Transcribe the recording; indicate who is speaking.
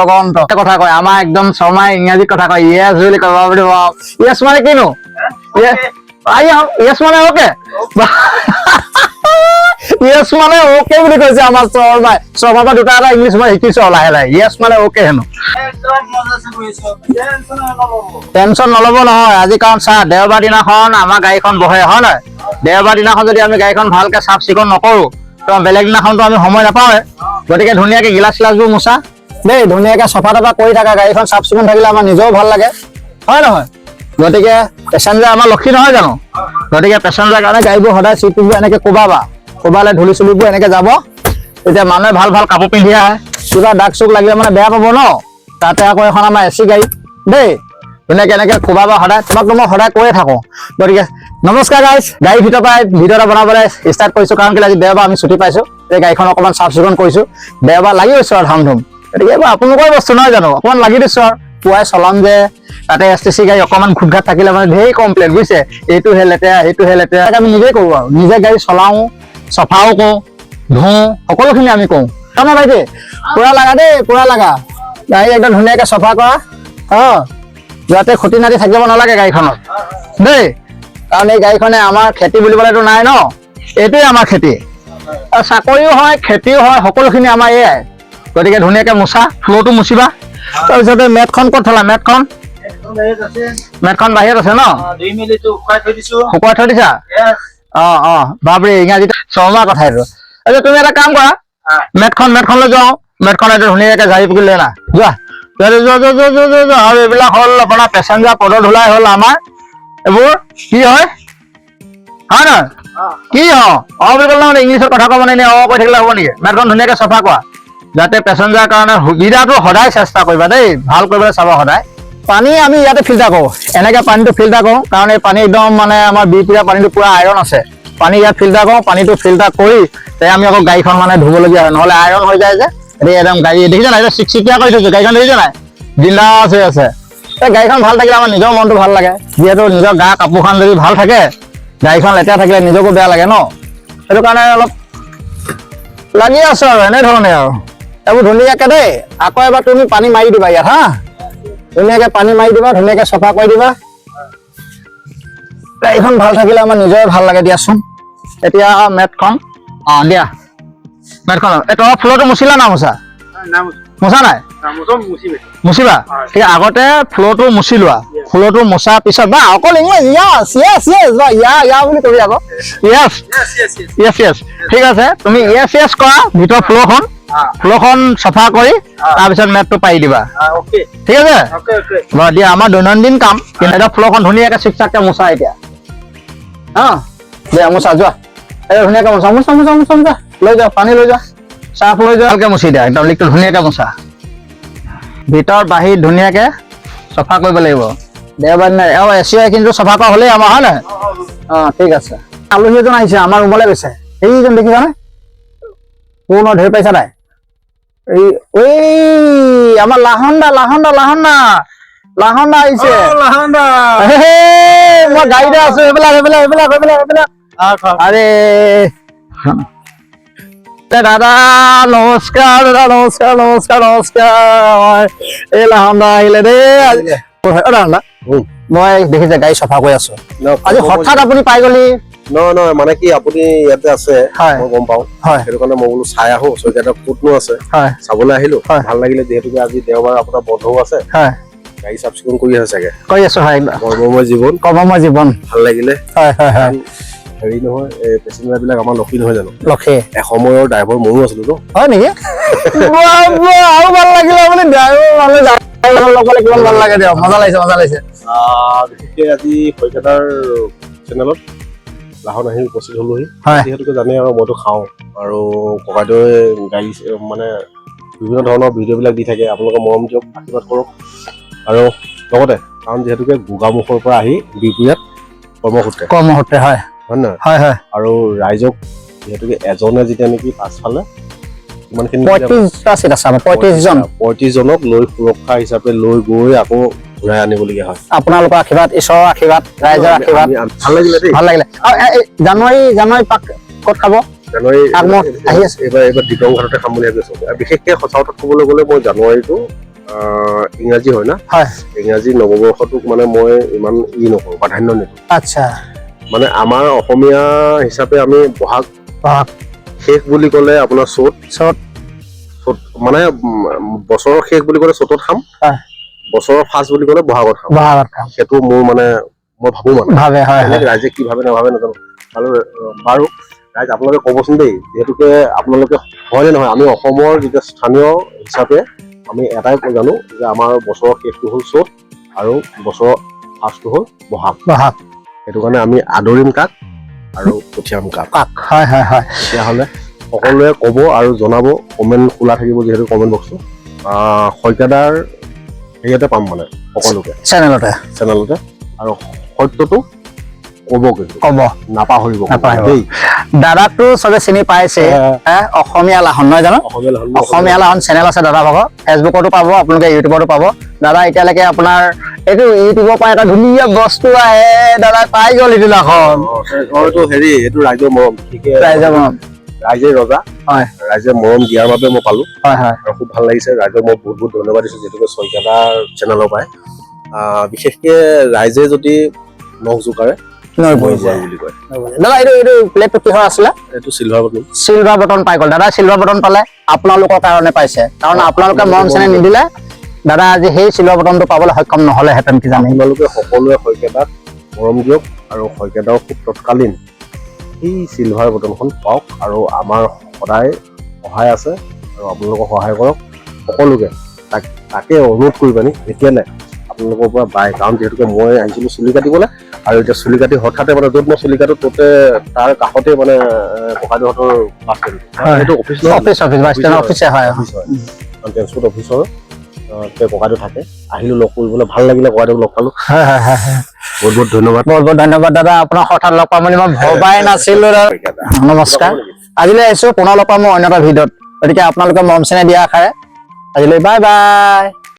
Speaker 1: ভগৱন্ত। কথা কয় আমাৰ একদম শৰ্মাই ইংৰাজীত কথা কয় ইয়েছ বুলি কব বুলি ইয়েছ মানে কিনো? ইয়েছ মানে অকে? ইয়েছ মানে অকে বুলি কৈছে আমাৰ শৰ্মাই। শৰ্মাৰ পৰা দুটা এটা ইংলিছ মই শিকিছো লাহে লাহে। ইয়েছ মানে অকে হেনো। টেনচন নল'ব নহয় আজি কাৰণ চা দেওবাৰ দিনাখন আমাৰ গাড়ীখন বহে হয় নহয়? দেওবাৰ দিনাখন যদি আমি গাড়ীখন ভালকে চাফ চিকুণ নকৰো, তো বেলেগ দিনাখনতো আমি সময় নাপাওঁৱে। গতিকে ধুনীয়াকে গিলাচ চিলাচবোৰ মোচা দেই, ধুনীয়াকে চফা তফা কৰি থাকা গাড়ীখন চাফ চিকুণ থাকিলে আমাৰ নিজেও ভালো লাগে। হয় নহয়? গতিকে পেচেঞ্জাৰ আমাৰ লক্ষী নহয় জানো? গতিকে পেচেঞ্জাৰ কাৰণে গাড়ীবোৰ সদায় চিটবোৰ এনেকে কোবাবা। কোবালে ধূলি চুলিবোৰ এনেকে যাব। তেতিয়া মানুহে ভালো ভালো কাপোৰ পিন্ধি আহে। কিবা দাগ চুক লাগিলে মানে বেয়া পাব ন? তাতে আকৌ এখন আমাৰ এ চি গাড়ী। দেই ধুনীয়াকে এনেকে কোবাবা, সদায় তোমাকতো মই সদায় কৈয়ে থাকো। গতিকে, নমস্কাৰ গাইজ গাড়ীৰ ভিতৰৰ পৰাই ভিডিঅ' এটা বনাবলৈ ষ্টাৰ্ট কৰিছো, কাৰণ কেলৈ আজি দেওবাৰ, আমি ছুটি পাইছো, এই গাড়ীখন অকণমান চাফ চিকুণ কৰিছো। দেওবাৰ লাগি গৈছো আৰু ধাম ধুম গতিকে, এইবোৰ আপোনালোকৰ বস্তু নহয় জানো? অকণমান লাগি দিছো আৰু। পুৱাই চলাম যে, তাতে এছ টি চি গাড়ী অকণমান খুট ঘাট থাকিলে মানে ধেৰ কমপ্লেইন বুজিছে? এইটোহে লেতেৰা এইটোহে লেতেৰা। তাকে আমি নিজেই কৰোঁ আৰু। নিজে গাড়ী চলাওঁ, চফাও কৰোঁ, ধুওঁ, সকলোখিনি আমি কৰোঁ। তাৰমানে ভাইটি পুৰা লাগা দেই, পুৰা লাগা। গাড়ী একদম ধুনীয়াকে চফা কৰা। অঁ। যাতে খুটি নাটি থাকিব নালাগে গাড়ীখনত। দেই কাৰণ এই গাড়ীখনে আমাৰ খেতি বুলিবলেতো নাই ন? এইটোৱে আমাৰ খেতি। আৰু চাকৰিও হয় খেতিও হয় সকলোখিনি আমাৰ এয়াই। গতিকে ধুনীয়াকে মোচা ফ্ল'ৰটো মুচিবা। তাৰপিছতে মেটখন ক'ত থলা মেটখন? মেটখন বাহিৰত আছে ন? শুকুৱাই থৈ দিছা? অ অ বাপৰে ইংৰাজীত শৰ্মা কথা এইটো। এতিয়া তুমি এটা কাম কৰা। মেটখন মেটখন লৈ যাওঁ। মেটখন এইটো ধুনীয়াকে ঝাৰি পকি লৈ আনা। যোৱা। এইবিলাক হ'ল আপোনাৰ পেচেঞ্জাৰ পদৰ ধুলাই হ'ল আমাৰ। এইবোৰ কি হয়? হয় নহয়? কি হ অ, বুলি ক'লে মানে ইংলিছত কথা ক'ব নাই নে অ, কৈ থাকিলে হ'ব নেকি? মেটখন ধুনীয়াকে চাফা কৰা। যাতে পেচেঞ্জাৰ কাৰণে সুবিধাটো সদায় চেষ্টা কৰিবা দেই, ভালো কৰিবলৈ চাবা সদায়। পানী আমি ইয়াতে ফিল্টাৰ কৰোঁ। এনেকে পানীটো ফিল্টাৰ কৰোঁ, কাৰণ এই পানী একদম মানে আমাৰ বিপিৰা পানীটো পুৰা আইৰণ আছে। পানী ইয়াত ফিল্টাৰ কৰোঁ, পানীটো ফিল্টাৰ কৰি তে আমি আকৌ গাড়ীখন মানে ধুবলগীয়া হয়। নহ'লে আইৰণ হৈ যায় যে। এতিয়া একদম গাড়ী দেখিছা নাই চিকচিকীয়া কৰি থৈছো, গাড়ীখন দেখিছা নাই বিন্দাছ হৈ আছে। এই গাড়ীখন ভালো থাকিলে আমাৰ নিজৰ মনটো ভালো লাগে। যিহেতু নিজৰ গা, কাপোৰখন যদি ভালো থাকে, গাড়ীখন লেতেৰা থাকিলে নিজকো বেয়া লাগে ন? সেইটো কাৰণে অলপ লাগি আছো আৰু, এনেধৰণে আৰু। এইবোৰ ধুনীয়াকে দেই। আকৌ এবাৰ তুমি পানী মাৰি দিবা ইয়াত, হা? ধুনীয়াকে পানী মাৰি দিবা, ধুনীয়াকে চফা কৰি দিবা। গাড়ীখন ভালো থাকিলে আমাৰ নিজৰে ভালো লাগে, দিয়াচোন। এতিয়া, মেটখন, অ, দিয়া। মেটখন এই তোমাৰ ফ্ল'ৰটো মুচিলা না মোচা মোচা নাই মুচিবা ঠিক আগতে ফ্ল'ৰটো মুচি লোৱা ফ্ল'ৰটো মোচাৰ পিছত বা অকল ইংলিছ য়াছ য়েছ য়েছ বা ইয়া ইয়া বুলি কবি আকৌ। য়েছ য়েছ য়েছ ঠিক আছে তুমি য়েছ য়েছ কৰা ভিতৰ ফ্ল'ৰখন ফ্ল'ৰখন চফা কৰি তাৰপিছত মেটটো পাৰি দিবা। ঠিক আছে? বাৰু দিয়া আমাৰ দৈনন্দিন কাম। এতিয়া ফ্ল'ৰখন ধুনীয়াকে চিকচাককে মোচা এতিয়া। হা? দিয়া মোচা যোৱা। এই ধুনীয়াকে মোচা মোচা মোচা মোচা মোচা লৈ যোৱা পানী লৈ যোৱা চাৰ্ফ লৈ যোৱা ভালকে মুচি দিয়া একদম লিকটো ধুনীয়াকে মোচা ভিতৰ বাহিৰ ধুনীয়াকে চফা কৰিব লাগিব। দেওবাৰ দিনা আৰু এ চি কিন্তু চফা কৰা হ'লেই আমাৰ হয় নহয় অঁ ঠিক আছে। আলহী এজন আহিছে আমাৰ ৰুমলৈ গৈছে। সেইজন দেখিছানে? পূৰ্ণ ধৰি পাইছা নাই। এই ঐ আমাৰ লাহন্দা লাহন্দা লাহন্দা। লাহন্দা আহিছে। হে, মই গাড়ীতে আছো এইবিলাক এইবিলাক এইবিলাক এইবিলাক এইবিলাক আৰে দাদা নমস্কাৰ দাদা নমস্কাৰ নমস্কাৰ মই এই লাহন্দা আহিলে দেই আজি মই দেখিছে গাড়ী চফা কৰি আছো। আজি হঠাৎ আপুনি পাই গলি?
Speaker 2: নহয় নহয় মানে কি আপুনি ইয়াতে আছে। মই গম পাওঁ। সেইটো কাৰণে মই বোলো চাই আহো চৈতাহঁতৰ ক'তনো আছে। চাবলৈ আহিলো। ভালো লাগিলে যিহেতুকে আজি দেওবাৰ আপোনাৰ বন্ধও আছে।
Speaker 1: হয়।
Speaker 2: গাড়ী চাফ চিকুণ কৰি আছে চাগে।
Speaker 1: কৰি আছো হয়।
Speaker 2: কৰ্মময় জীৱন।
Speaker 1: কৰ্মময় জীৱন।
Speaker 2: ভালো লাগিলে।
Speaker 1: হয় হয় হয়।
Speaker 2: হেৰি নহয় এই পেচেঞ্জাৰ বিলাক আমাৰ লক্ষী নহয় জানো?
Speaker 1: লক্ষী।
Speaker 2: এসময়ৰ ড্ৰাইভাৰ ময়ো আছিলো ন?
Speaker 1: হয় নেকি? আৰু ভালো লাগিলে আপুনি ড্ৰাইভাৰ মানুহ ড্ৰাইভাৰ কিমান ভালো লাগে দিয়ক মজা লাগিছে মজা লাগিছে।
Speaker 2: বিশেষকে আজি শইকীয়াৰ চেনেলত লাহন আহি উপস্থিত হলোহি।
Speaker 1: হয়।
Speaker 2: যিহেতুকে জানে আৰু মইতো খাওঁ। আৰু ককাইদেৱে গাড়ী মানে বিভিন্ন ধৰণৰ ভিডিঅ'বিলাক দি থাকে। আপোনালোকে মৰম দিয়ক আশীৰ্বাদ কৰক। আৰু লগতে কাৰণ যিহেতুকে গোগামুখৰ পৰা আহি বিহপুৰীয়াত কৰ্মসূত্ৰে।
Speaker 1: কৰ্মসূত্ৰে হয়।
Speaker 2: হয় নহয়
Speaker 1: হয় হয়।
Speaker 2: আৰু ৰাইজক যিহেতুকে এজনে যেতিয়া নেকি পাছফালে ইমানখিনি
Speaker 1: পঁয়ত্ৰিশটা চিট আছে আমাৰ পঁয়ত্ৰিশজন
Speaker 2: পঁয়ত্ৰিশজনক লৈ সুৰক্ষা হিচাপে লৈ গৈ আকৌ ঘূৰাই আনিবলগীয়া হয়।
Speaker 1: আপোনালোকৰ আশীৰ্বাদ ঈশ্বৰৰ আশীৰ্বাদ ৰাইজৰ আশীৰ্বাদ।
Speaker 2: ভাল লাগিলে
Speaker 1: ভাল লাগিলে। আৰু জানুৱাৰী জানুৱাৰী পাক ক'ত খাব?
Speaker 2: জানুৱাৰী
Speaker 1: আগমত আহি আছে।
Speaker 2: এইবাৰ এইবাৰ দিকং ঘাটতে খাম বুলি ভাবি আছো আৰু বিশেষকে সঁচা কথাত ক'বলৈ গ'লে মই জানুৱাৰীটো আহ, ইংৰাজী হয় না?
Speaker 1: হয়।
Speaker 2: ইংৰাজী নৱবৰ্ষটোক মানে মই ইমান ই নকৰোঁ প্ৰাধান্য নিদিওঁ।
Speaker 1: আচ্ছা।
Speaker 2: মানে আমাৰ অসমীয়া হিচাপে আমি বহাগ
Speaker 1: বহাগ।
Speaker 2: শেষ বুলি ক'লে আপোনাৰ চ'ত।
Speaker 1: চ'ত।
Speaker 2: চ'ত মানে বছৰৰ শেষ বুলি ক'লে চ'তত খাম। বছৰৰ ফাৰ্ষ্ট বুলি ক'লে বহাগত খাম।
Speaker 1: বহাগত খাম।
Speaker 2: সেইটো মোৰ মানে মই ভাবো মানে।
Speaker 1: ভাবে হয়
Speaker 2: ৰাইজে কি ভাবে নাভাবে নাজানো। আৰু বাৰু ৰাইজ আপোনালোকে ক'বচোন দেই যিহেতুকে আপোনালোকে হয় নে নহয়? আমি অসমৰ যেতিয়া স্থানীয় হিচাপে আমি এটাই জানো যে আমাৰ বছৰৰ শেষটো হ'ল চ'ত আৰু বছৰৰ ফাৰ্ষ্টটো হ'ল বহাগ।
Speaker 1: বহাগ।
Speaker 2: সেইটো কাৰণে আমি আদৰিম কাক আৰু পঠিয়াম কাক।
Speaker 1: কাক? হয় হয় হয়।
Speaker 2: তেতিয়াহ'লে সকলোৱে ক'ব আৰু জনাব কমেণ্ট খোলা থাকিব যিহেতু কমেণ্ট বক্সটো। শইকীয়াদাৰ হেৰিয়াতে পাম মানে সকলোকে।
Speaker 1: চেনেলতে
Speaker 2: চেনেলতে আৰু সত্যটো ক'ব।
Speaker 1: ক'ব।
Speaker 2: নাপাহৰিব। দেই।
Speaker 1: দাদাকতো চবে চিনি পাইছে। অসমীয়া লাহন নহয় জানো?
Speaker 2: অসমীয়া লাহন
Speaker 1: চেনেল আছে দাদা ভাগৰ। ফেচবুকতো পাব আপোনালোকে ইউটিউবতো পাব। দাদা এতিয়ালৈকে আপোনাৰ এইটো ইউটিউবৰ পৰা এটা ধুনীয়া বস্তু আহে। দাদা পাই গ'ল ইটো লাহন
Speaker 2: এইটো হেৰি এইটো ৰাইজৰ মৰম। ঠিকে
Speaker 1: ৰাইজৰ মৰম।
Speaker 2: ৰাইজে ৰজা।
Speaker 1: হয়।
Speaker 2: ৰাইজে মৰম দিয়াৰ বাবে মই পালো।
Speaker 1: হয় হয়।
Speaker 2: খুব ভালো লাগিছে। ৰাইজক মই বহুত বহুত ধন্যবাদ দিছো যিহেতুকে শইকীয়াদাৰ চেনেলৰ পৰাই। আহ, বিশেষকে ৰাইজে যদি নখ জোকাৰে
Speaker 1: নৈ
Speaker 2: মই
Speaker 1: বৈ যায়।
Speaker 2: জয় বুলি কয়।
Speaker 1: দাদা এইটো এইটো প্লেটটো কিহৰ আছিলে?
Speaker 2: এইটো চিলভাৰ বটল
Speaker 1: চিলভাৰ বটন পাই গ'ল। দাদা চিলভাৰ বটন পালে আপোনালোকৰ কাৰণে পাইছে। কাৰণ আপোনালোকে মৰম চেনেহ নিদিলে দাদা আজি সেই চিলভাৰ বটনটো পাবলৈ সক্ষম নহ'লেহেঁতেন কি জানি
Speaker 2: আপোনালোকে সকলোৱে শইকীয়াদাক মৰম দিয়ক আৰু শইকীয়াদাও খুব তৎকালীন। সেই চিলভাৰ বটনখন পাওক আৰু আমাৰ সদায় সহায় আছে আৰু আপোনালোকক সহায় কৰক। সকলোকে তাক তাকে অনুৰোধ কৰি পানি এতিয়ালে আপোনালোকৰ পৰা বাই কাৰণ যিহেতুকে মই আহিছিলোঁ চুলি কাটিবলৈ আৰু এতিয়া চুলি কাটি হঠাতে মানে য'ত মই চুলি কাটো ত'তে তাৰ কাষতে মানে এ, ককাইদেউহঁতৰ বাছ ষ্টেণ্ড সেইটো office
Speaker 1: office office bus stand অফিচে হয়।
Speaker 2: অফিচ হয়। ট্ৰেন্সপৰ্ট অফিচৰ তেওঁ ককাইদেউ থাকে। আহিলোঁ লগ কৰিবলৈ ভালো লাগিলে ককাইদেউক লগ পালোঁ। বহুত বহুত ধন্যবাদ।
Speaker 1: বহুত বহুত ধন্যবাদ দাদা। আপোনাক হঠাৎ লগ পাম বুলি মই ভবাই নাছিলো নমস্কাৰ। আজিলৈ আহিছো। পুনৰ লগ পাম মই অন্য এটা ভিডিঅ'ত। গতিকে আপোনালোকে মৰম চেনেহ দিয়া আশাৰে। আজিলৈ বাই বাই।